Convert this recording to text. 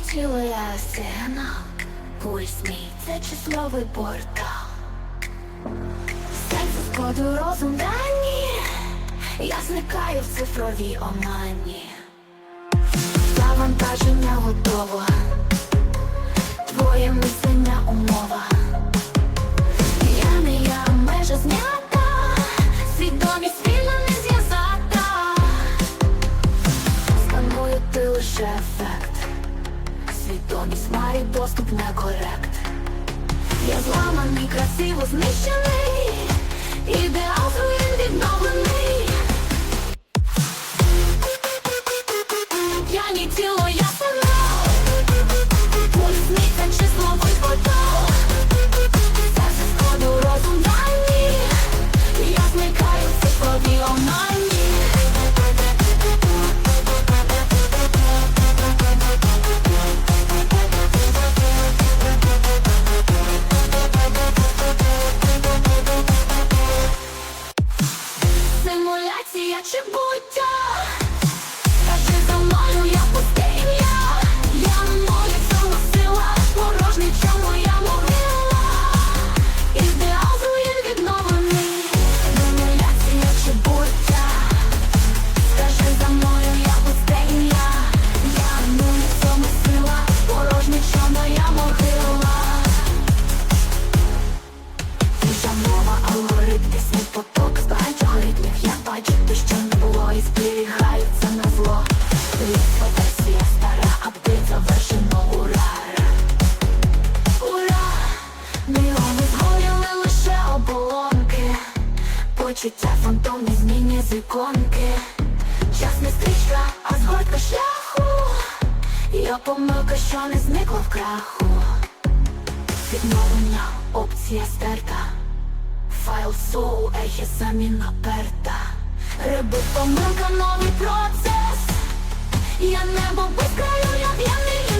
тіло я сигнал Пульс мій це числовий портал. Серце з коду розум дані. Я зникаю в цифровій омані. Завантаження готово. Твоє мислення умова. Я не я, межа знята. Свідомість вільно не зв'язата. Сканую ти лише ефект Свідомість має доступ некорект Я зламаний, красиво знищений. Ідеал зруїн відновлений. П'яні тіло чи Почуття фантомні змінні з іконки. Час не стрічка, а згортка шляху. Я помилка, що не зникла в краху. Відновлення, опція стерта. Файл соу, ехе самі наперта Риби помилка, новий процес. Я небо без краю, я п'яний